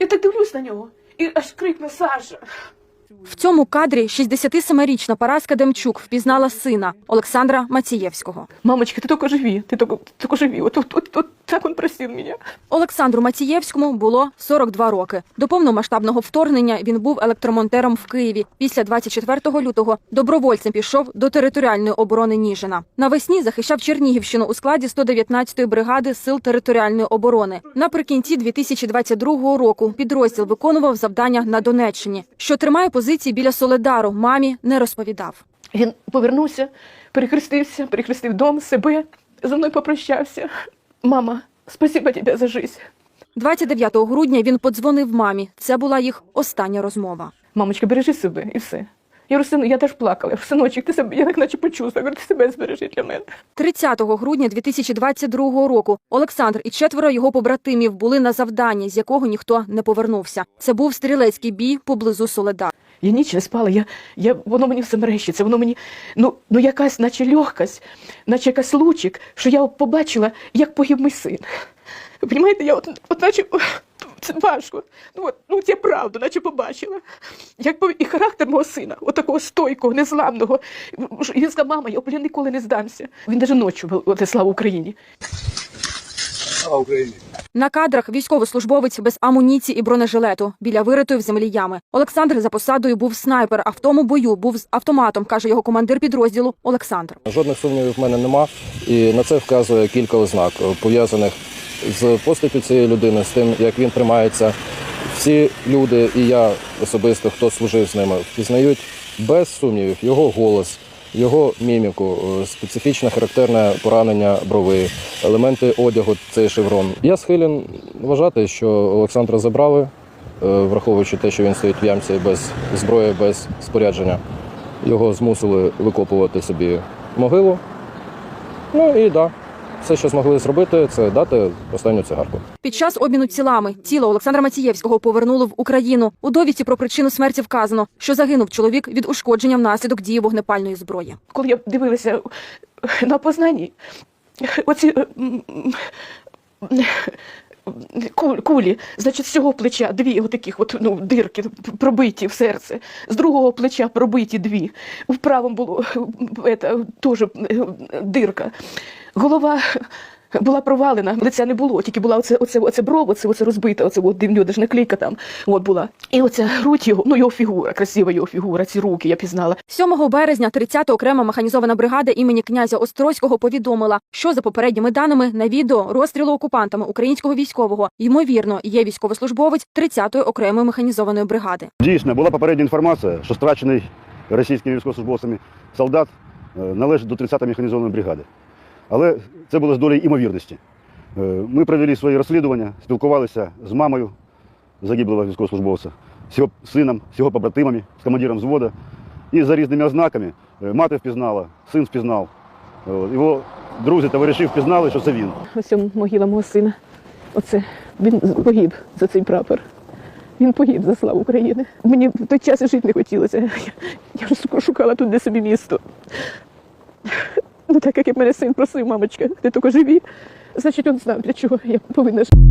Я так дивлюсь на нього і аж крикне Саша. В цьому кадрі 67-річна Параска Демчук впізнала сина Олександра Мацієвського. Мамочка, ти тільки живі, ти тільки живі. От, от, от, от так він просив мене. Олександру Мацієвському було 42 роки. До повномасштабного вторгнення він був електромонтером в Києві. Після 24 лютого добровольцем пішов до територіальної оборони Ніжина. Навесні захищав Чернігівщину у складі 119-ї бригади сил територіальної оборони. Наприкінці 2022 року підрозділ виконував завдання на Донеччині, що тримає позиції біля Соледару. Мамі не розповідав. Він повернувся, перехрестився, перехрестив дом, себе, зі мною попрощався. Мама, спасибо тебе за життя. 29 грудня він подзвонив мамі. Це була їх остання розмова. Мамочка, бережи себе і все. Я говорю, сину, я теж плакала. Синочок, ти себе, я так наче почувствувала. Я говорю, ти себе збережи для мене. 30 грудня 2022 року Олександр і четверо його побратимів були на завданні, з якого ніхто не повернувся. Це був стрілецький бій поблизу Соледар. Я ніч не спала, я, я, воно мені все мерещиться, воно мені, ну, ну якась, наче легкость, наче якась лучик, що я побачила, як погиб мій син. Ви розумієте, я от, от наче, це важко, ну, от, ну це правда, наче побачила. Як і характер мого сина, от такого стойкого, незламного. Він сказав, мама, я блін, ніколи не здамся. Він навіть ночі, слава Україні. Слава Україні! На кадрах військовослужбовець без амуніції і бронежилету біля виритої в землі ями. Олександр за посадою був снайпер, а в тому бою був з автоматом, каже його командир підрозділу Олександр. Жодних сумнівів в мене нема, і на це вказує кілька ознак, пов'язаних з постаттю цієї людини, з тим, як він тримається. Всі люди, і я особисто, хто служив з ними, впізнають без сумнівів його голос, його міміку, е, специфічне характерне поранення брови, елементи одягу, цей шеврон. Я схилен вважати, що Олександра забрали, е, враховуючи те, що він стоїть в ямці без зброї, без спорядження. Його змусили викопувати собі могилу. Ну і да, все, що змогли зробити, це дати останню цигарку. Під час обміну тілами тіло Олександра Мацієвського повернуло в Україну. У довідці про причину смерті вказано, що загинув чоловік від ушкодження внаслідок дії вогнепальної зброї. коли я дивилася на познанні, оці кулі, значить, з цього плеча дві отаких от, ну, дирки пробиті в серце, з другого плеча пробиті дві. В правому було е, теж е, дирка. Голова. Була провалена, лиця не було, тільки була оце, оце, оце бров, оце, оце розбита, оце от, дивню, даже наклейка там от була. І оця грудь його, ну його фігура, красива його фігура, ці руки я пізнала. 7 березня 30-та окрема механізована бригада імені князя Острозького повідомила, що за попередніми даними на відео розстрілу окупантами українського військового ймовірно є військовослужбовець 30-ї окремої механізованої бригади. Дійсно, була попередня інформація, що страчений російськими військовослужбовцями солдат е, належить до 30-ї механізованої бригади. Але це було з долею імовірності. Е, Ми провели свої розслідування, спілкувалися з мамою загиблого військовослужбовця, з його сином, з його побратимами, з командиром взводу. І за різними ознаками е, мати впізнала, син впізнав. Е, Його друзі, товариші впізнали, що це він. Ось могила мого сина. Оце він погиб за цей прапор. Він погиб за славу України. Мені в той час жити не хотілося. Я, я вже шукала тут де собі місто. Ну так як мене син просив, мамочка, ти тільки живі. Значить, він знав, для чого я повинна жити.